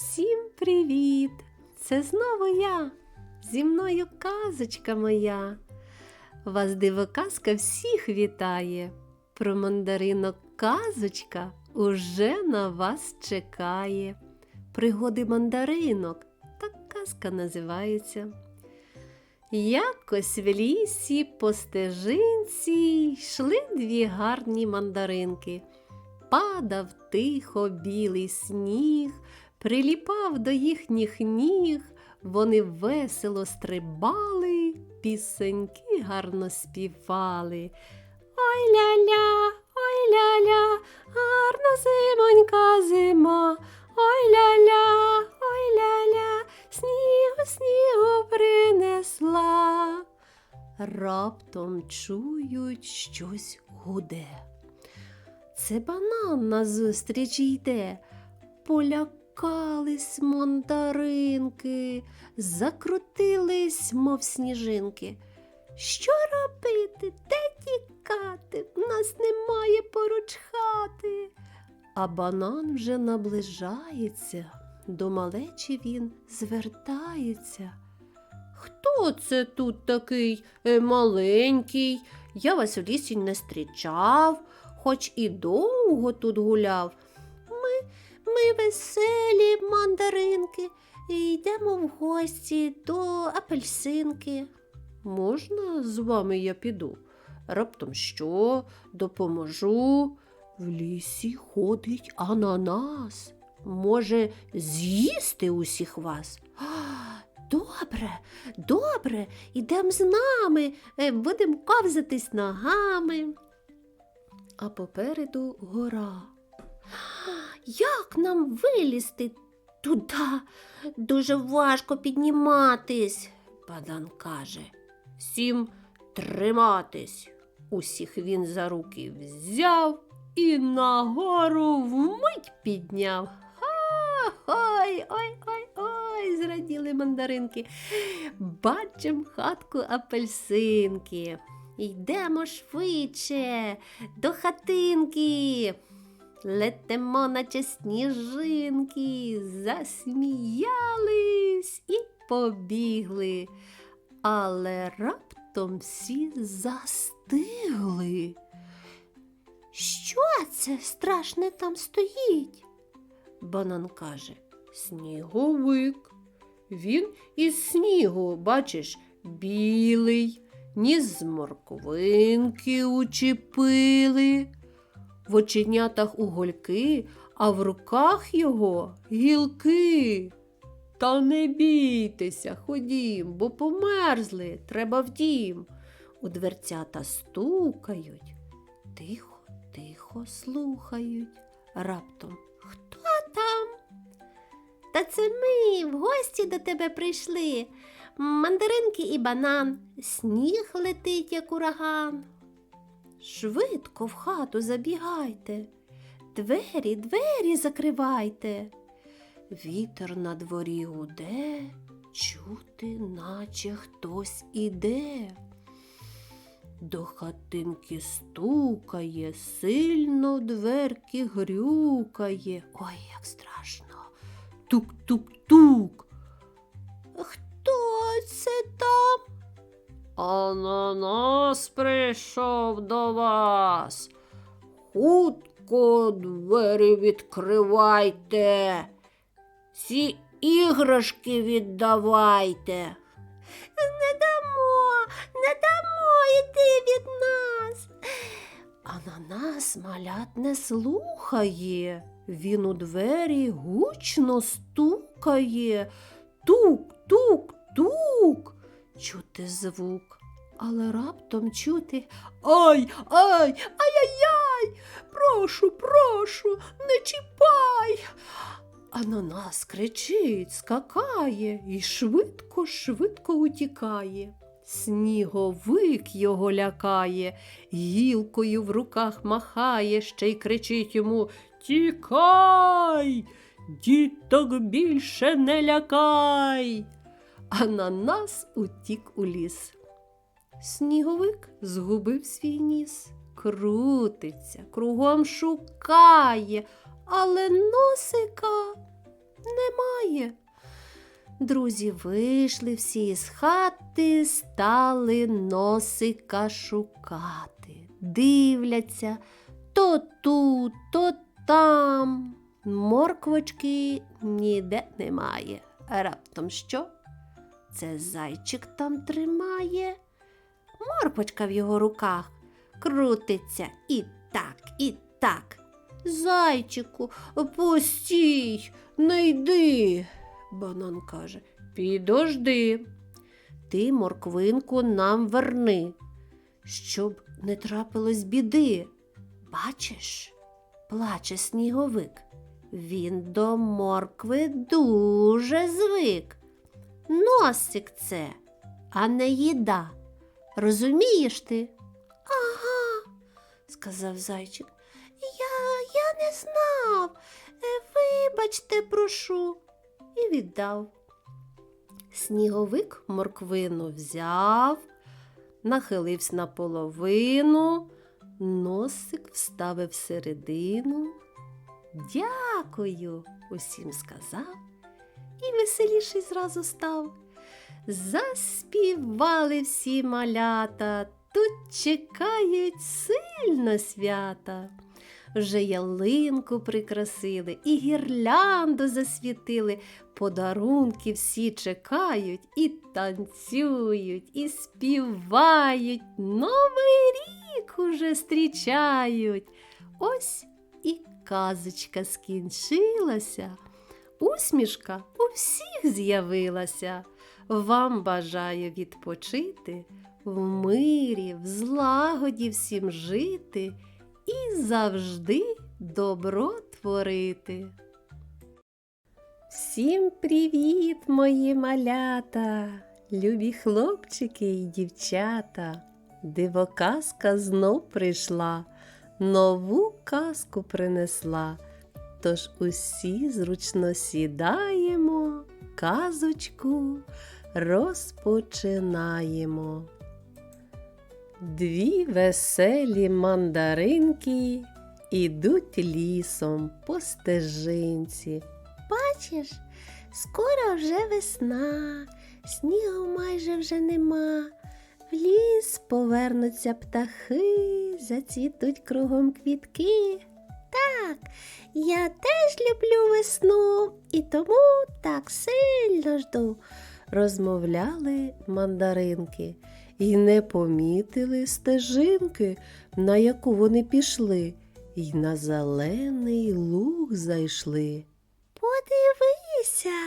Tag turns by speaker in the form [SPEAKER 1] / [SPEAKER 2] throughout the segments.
[SPEAKER 1] Всім привіт! Це знову я. Зі мною казочка моя. Вас дивоказка всіх вітає. Про мандаринок казочка уже на вас чекає. Пригоди мандаринок так казка називається. Якось в лісі по стежинці йшли дві гарні мандаринки. Падав тихо білий сніг, приліпав до їхніх ніг, вони весело стрибали, пісеньки гарно співали. Ой ля-ля, ой ля-ля, гарна зимонька зима. Ой ля-ля, ой ля-ля, снігу, снігу принесла. Раптом чують щось гуде. Це банан назустріч йде. Полякались мандаринки, закрутились, мов сніжинки. Що робити? Де тікати? В нас немає поруч хати. А банан вже наближається, до малечі він звертається. Хто це тут такий е, маленький? Я вас у лісі не зустрічав, хоч і довго тут гуляв. Ми, веселі мандаринки, і йдемо в гості до апельсинки. Можна з вами я піду? Раптом що? Допоможу. В лісі ходить ананас. Може, з'їсти усіх вас? Добре, добре, ідем з нами, е, будемо ковзатись ногами. А попереду гора. Як нам вилізти туди? Дуже важко підніматись, Бадан каже. Всім триматись. Усіх він за руки взяв і нагору вмить підняв. Ой, ой, ой, ой, зраділи мандаринки. Бачим хатку апельсинки. Йдемо швидше до хатинки. Летимо, наче сніжинки, засміялись і побігли. Але раптом всі застигли. Що це страшне там стоїть? Банан каже, сніговик. Він із снігу, бачиш, білий, ніс з морквинки учепили, в оченятах угольки, а в руках його гілки. Та не бійтеся, ходім, бо померзли, треба в дім. У дверцята стукають, тихо, тихо слухають. Раптом хто там? Та це ми в гості до тебе прийшли. Мандаринки і банан, сніг летить, як ураган. Швидко в хату забігайте, двері, двері закривайте. Вітер на дворі гуде, чути, наче хтось іде. До хатинки стукає, сильно дверки грюкає. Ой, як страшно. Тук-тук-тук. Хто це там? Ананас прийшов до вас. Хутко двері відкривайте. Ці іграшки віддавайте. Не дамо, не дамо йти від нас. Ананас малят не слухає. Він у двері гучно стукає. Тук, тук, тук. Чути звук, але раптом чути Ай, ай, ай-яй-яй, прошу, прошу, не чіпай. Ананас кричить, скакає і швидко, швидко утікає. Сніговик його лякає, гілкою в руках махає, ще й кричить йому Тікай, діток більше не лякай. Ананас утік у ліс. Сніговик згубив свій ніс, крутиться, кругом шукає, але носика немає. Друзі вийшли всі з хати, стали носика шукати. Дивляться то тут, то там. Морквочки ніде немає. Раптом що? Це зайчик там тримає. Морпочка в його руках крутиться і так, і так. Зайчику, постій, не йди. Банан каже, підожди. Ти морквинку нам верни, щоб не трапилось біди. Бачиш, плаче сніговик. Він до моркви дуже звик. Носик це, а не їда. Розумієш ти? Ага, сказав зайчик. Я, я не знав. Е, Вибачте, прошу. І віддав. Сніговик морквину взяв, нахилився наполовину, носик вставив всередину. Дякую, усім сказав і веселіший зразу став. Заспівали всі малята, тут чекають сильно свята. Вже ялинку прикрасили і гірлянду засвітили, подарунки всі чекають і танцюють, і співають, новий рік уже зустрічають. Ось і казочка скінчилася. Усмішка у всіх з'явилася. Вам бажаю відпочити, в мирі, в злагоді всім жити і завжди добро творити. Всім привіт, мої малята, любі хлопчики і дівчата. Дивоказка знов прийшла, нову казку принесла. Тож усі зручно сідаємо, казочку розпочинаємо. Дві веселі мандаринки ідуть лісом по стежинці. Бачиш, скоро вже весна, снігу майже вже нема. В ліс повернуться птахи, зацвітуть кругом квітки. Так, я теж люблю весну і тому так сильно жду. Розмовляли мандаринки і не помітили стежинки, на яку вони пішли, і на зелений луг зайшли. Подивися,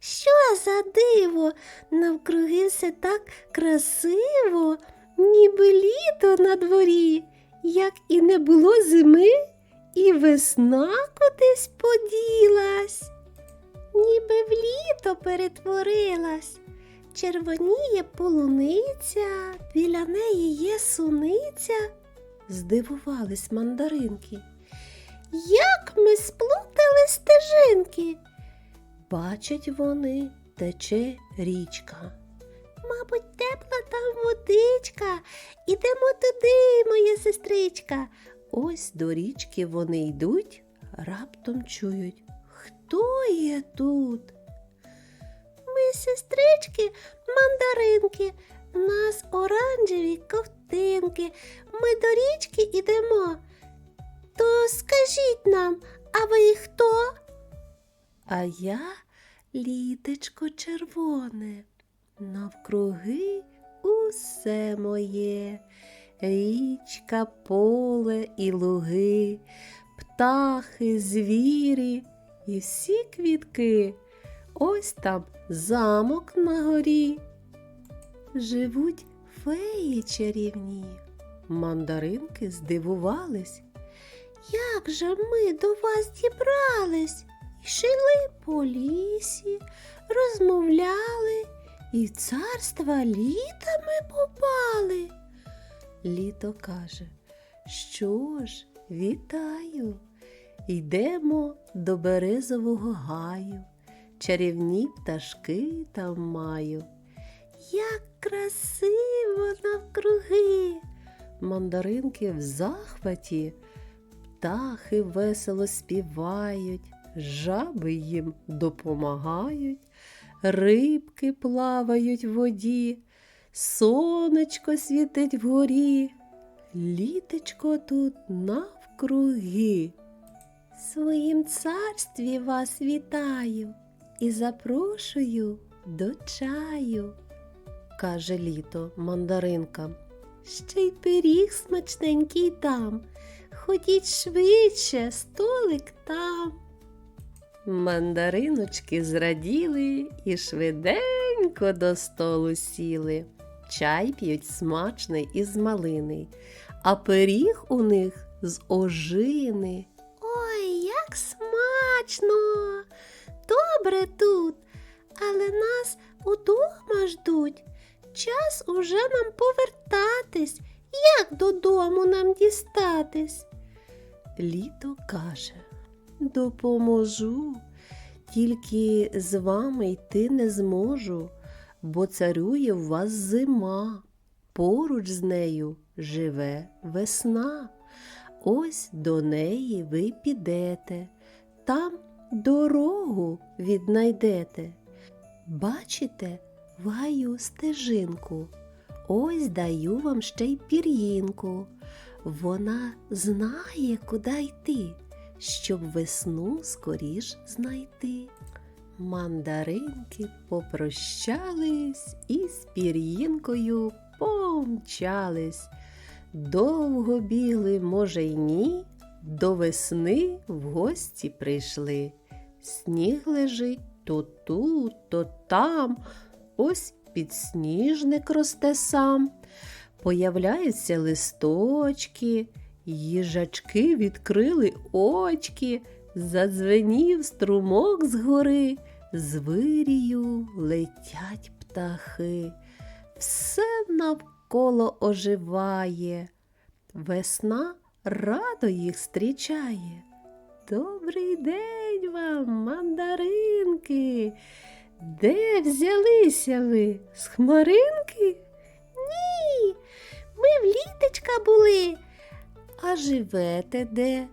[SPEAKER 1] що за диво, навкруги все так красиво, ніби літо на дворі, як і не було зими, і весна кудись поділась, ніби в літо перетворилась. Червоніє полуниця, біля неї є суниця. Здивувались мандаринки. Як ми сплутали стежинки? Бачать вони, тече річка. Мабуть, тепла там водичка. Ідемо туди, моя сестричка. Ось до річки вони йдуть, раптом чують. Хто є тут? Ми сестрички, мандаринки, нас оранжеві ковтинки. Ми до річки ідемо. То скажіть нам, а ви хто? А я літечко червоне, навкруги усе моє, річка, поле і луги, птахи, звірі і всі квітки. Ось там замок на горі. Живуть феї чарівні. Мандаринки здивувались. Як же ми до вас дібрались? Йшли по лісі, розмовляли і в царства літа попали. Літо каже, що ж, вітаю. Йдемо до березового гаю, чарівні пташки там маю. Як красиво навкруги. Мандаринки в захваті, птахи весело співають,
[SPEAKER 2] жаби їм допомагають, рибки плавають в воді, сонечко світить вгорі, літечко тут навкруги.
[SPEAKER 1] Своїм царстві вас вітаю і запрошую до чаю.
[SPEAKER 2] каже літо мандаринка.
[SPEAKER 1] Ще й пиріг смачненький дам. Ходіть швидше, столик там.
[SPEAKER 2] Мандариночки зраділи і швиденько до столу сіли. Чай п'ють смачний із малини, а пиріг у них з ожини.
[SPEAKER 1] Ой, як смачно! Добре тут, але нас удома ждуть. Час уже нам повертатись. Як додому нам дістатись?
[SPEAKER 2] Літо каже Допоможу, тільки з вами йти не зможу, бо царює в вас зима, поруч з нею живе весна. Ось до неї ви підете, там дорогу віднайдете. Бачите, ваю стежинку, ось даю вам ще й пір'їнку. Вона знає, куди йти, щоб весну скоріш знайти. Мандаринки попрощались і з пір'їнкою помчались. Довго бігли, може, й ні, до весни в гості прийшли. Сніг лежить то тут, то там, ось підсніжник росте сам. Появляються листочки, їжачки відкрили очки, задзвенів струмок згори, з вирію летять птахи. Все навколо оживає, весна радо їх зустрічає. Добрий день вам, мандаринки. Де взялися ви? З хмаринки?
[SPEAKER 1] Ні, ми в літочка були.
[SPEAKER 2] А живете де?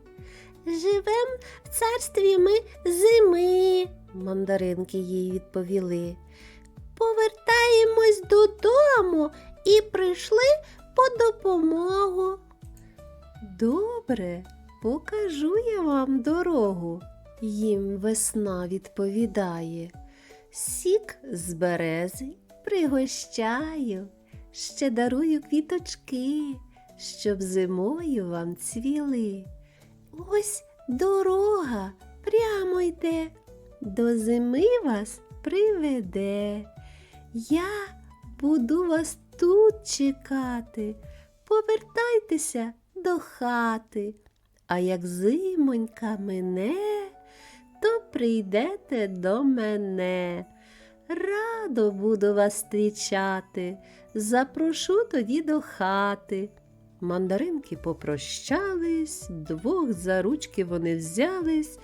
[SPEAKER 1] Живем в царстві ми зими.
[SPEAKER 2] Мандаринки їй відповіли.
[SPEAKER 1] Повертаємось додому і прийшли по допомогу.
[SPEAKER 2] Добре, покажу я вам дорогу. Їм весна відповідає. Сік з берези пригощаю, ще дарую квіточки, щоб зимою вам цвіли.
[SPEAKER 1] Ось дорога прямо йде, до зими вас приведе. Я буду вас тут чекати. Повертайтеся до хати, а як зимонька мине, то прийдете до мене. Радо буду вас зустрічати, запрошу тоді до хати.
[SPEAKER 2] Мандаринки попрощались, двох за ручки вони взялись,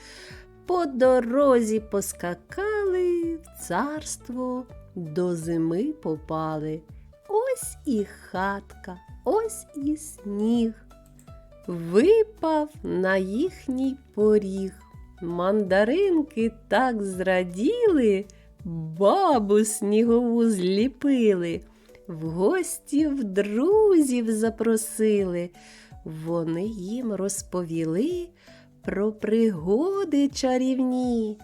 [SPEAKER 2] по дорозі поскакали, в царство до зими попали. Ось і хатка, ось і сніг. Випав на їхній поріг. Мандаринки так зраділи, бабу снігову зліпили, в гості в друзів запросили. Вони їм розповіли про пригоди чарівні.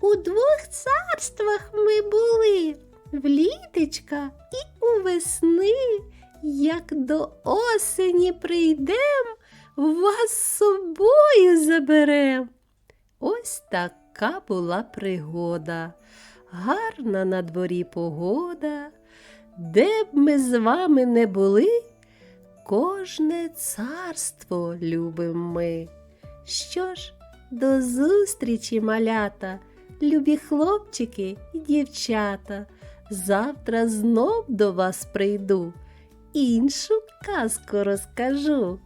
[SPEAKER 1] У двох царствах ми були в літечка і у весни. Як до осені прийдем, вас з собою заберем.
[SPEAKER 2] Ось така була пригода, гарна на дворі погода. Де б ми з вами не були, кожне царство любим ми. Що ж, до зустрічі, малята, любі хлопчики і дівчата. Завтра знов до вас прийду, іншу казку розкажу.